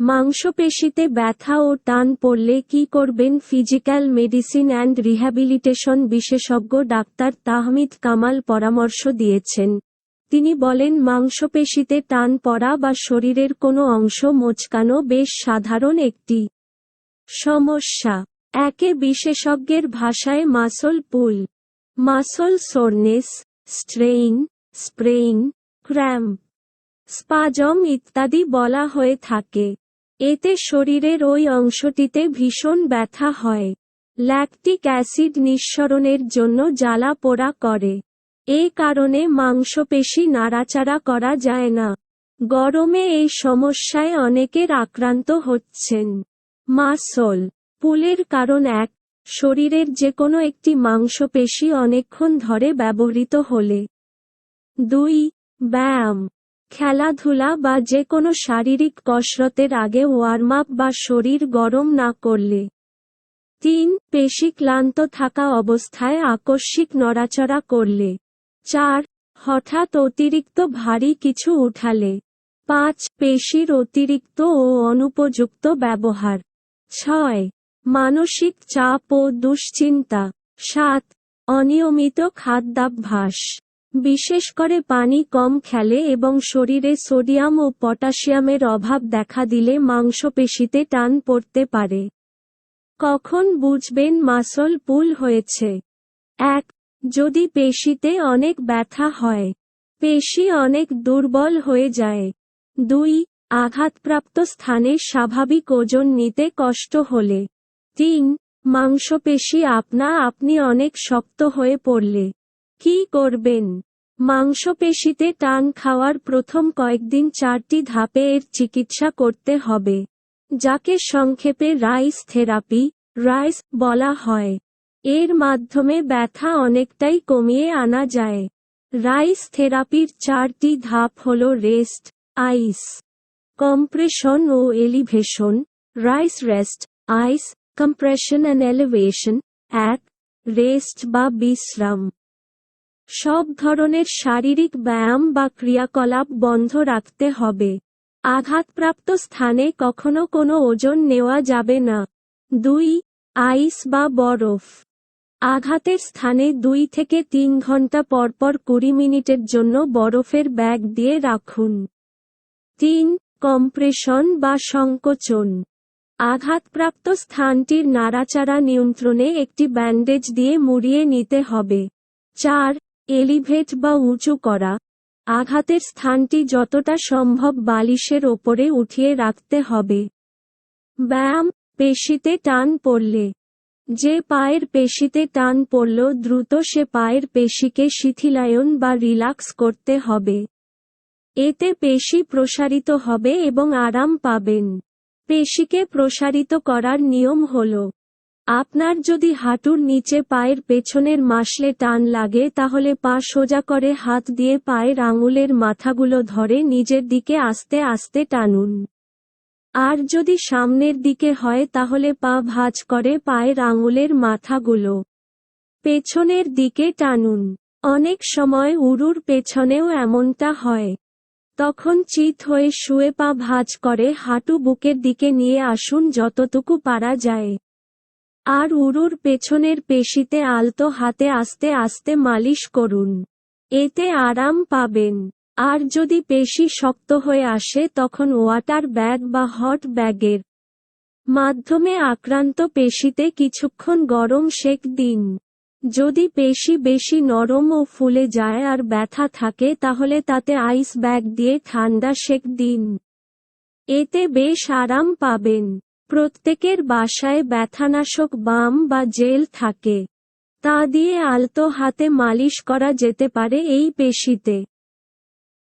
মাংসপেশিতে ব্যথা ও টান পড়লে কি করবেন ফিজিক্যাল মেডিসিন অ্যান্ড রিহ্যাবিলিটেশন বিশেষজ্ঞ ডাক্তার তাহমিদ কামাল পরামর্শ দিয়েছেন। তিনি বলেন, মাংসপেশিতে টান পড়া বা শরীরের কোনো অংশ মোচকানো বেশ সাধারণ একটি সমস্যা। একে বিশেষজ্ঞের ভাষায় muscle pull, muscle soreness, strain, sprain, cramp, spasm ইত্যাদি বলা হয়ে থাকে। এতে শরীরের ওই অংশটিতে ভীষণ ব্যথা হয়। ল্যাকটিক অ্যাসিড নিঃসরণের জন্য জ্বালা পোড়া করে। এ কারণে মাংসপেশি নাড়াচাড়া করা যায় না। গরমে এই সমস্যায় অনেকের আক্রান্ত হচ্ছেন। মাসল, পুলের কারণ এক, শরীরের যে কোনো একটি মাংসপেশি অনেকক্ষণ ধরে ব্যবহৃত হলে। দুই, ব্যায়াম। খেলাধুলা বা যে কোনো শারীরিক কসরতের আগে ওয়ার্ম আপ বা শরীর গরম না করলে। তিন, পেশি ক্লান্ত থাকা অবস্থায় আকস্মিক নড়াচড়া করলে। চার, হঠাৎ অতিরিক্ত ভারী কিছু উঠালে। পাঁচ, পেশির অতিরিক্ত ও অনুপযুক্ত ব্যবহার। ছয়, মানসিক চাপ ও দুশ্চিন্তা। সাত, অনিয়মিত খাদ্যাভ্যাস। বিশেষ করে পানি কম খেলে এবং শরীরে সোডিয়াম ও পটাশিয়ামের অভাব দেখা দিলে মাংসপেশিতে টান পড়তে পারে। কখন বুঝবেন মাসল পুল হয়েছে? এক, যদি পেশিতে অনেক ব্যথা হয়, পেশি অনেক দুর্বল হয়ে যায়। দুই, আঘাতপ্রাপ্ত স্থানে স্বাভাবিক ওজন নিতে কষ্ট হলে। তিন, মাংসপেশি আপনা আপনি অনেক শক্ত হয়ে পড়লে। কি করবেন? মাংসপেশিতে টান খাওয়ার প্রথম কয়েকদিন চারটি ধাপে এর চিকিৎসা করতে হবে, যাকে সংক্ষেপে রাইস থেরাপি, রাইস বলা হয়। এর মাধ্যমে ব্যথা অনেকটাই কমিয়ে আনা যায়। রাইস থেরাপির চারটি ধাপ হল rest, ice compression O elevation, RICE rest, ice compression and elevation, এক, রেস্ট বা বিশ্রাম। সব ধরনের শারীরিক ব্যায়াম বা ক্রিয়াকলাপ বন্ধ রাখতে হবে। আঘাতপ্রাপ্ত স্থানে কখনো কোনো ওজন নেওয়া যাবে না। দুই, আইস বা বরফ। আঘাতের স্থানে দুই থেকে তিন ঘণ্টা পরপর কুড়ি মিনিটের জন্য বরফের ব্যাগ দিয়ে রাখুন। তিন, কম্প্রেশন বা সংকোচন। আঘাতপ্রাপ্ত স্থানটির নাড়াচাড়া নিয়ন্ত্রণে একটি ব্যান্ডেজ দিয়ে মুড়িয়ে নিতে হবে। চার এলিভেট বা উঁচু করা। আঘাতের স্থানটি যতটা সম্ভব বালিশের ওপরে উঠিয়ে রাখতে হবে। ব্যায়াম, পেশিতে টান পড়লে। যে পায়ের পেশিতে টান পড়ল, দ্রুত সে পায়ের পেশিকে শিথিলায়ন বা রিল্যাক্স করতে হবে। এতে পেশি প্রসারিত হবে এবং আরাম পাবেন। পেশিকে প্রসারিত করার নিয়ম হল আপনার যদি হাঁটুর নিচে পায়ের পেছনের মাসলে টান লাগে তাহলে পা সোজা করে হাত দিয়ে পায়ের আঙুলের মাথাগুলো ধরে নিজের দিকে আস্তে আস্তে টানুন। আর যদি সামনের দিকে হয় তাহলে পা ভাঁজ করে পায়ের আঙুলের মাথাগুলো পেছনের দিকে টানুন। অনেক সময় উরুর পেছনেও এমনটা হয়। তখন চিত হয়ে শুয়ে পা ভাঁজ করে হাঁটু বুকের দিকে নিয়ে আসুন যতটুকু পারা যায়। আর উরুর পেছনের পেশিতে আলতো হাতে আস্তে আস্তে মালিশ করুন। এতে আরাম পাবেন। আর যদি পেশি শক্ত হয়ে আসে তখন ওয়াটার ব্যাগ বা হট ব্যাগের মাধ্যমে আক্রান্ত পেশিতে কিছুক্ষণ গরম সেক দিন। যদি পেশি বেশি নরম ও ফুলে যায় আর ব্যথা থাকে তাহলে তাতে আইস ব্যাগ দিয়ে ঠান্ডা সেক দিন। এতে বেশ আরাম পাবেন। প্রত্যেকের বাসায় ব্যথানাশক বাম বা জেল থাকে। তা দিয়ে আলতো হাতে মালিশ করা যেতে পারে এই পেশিতে।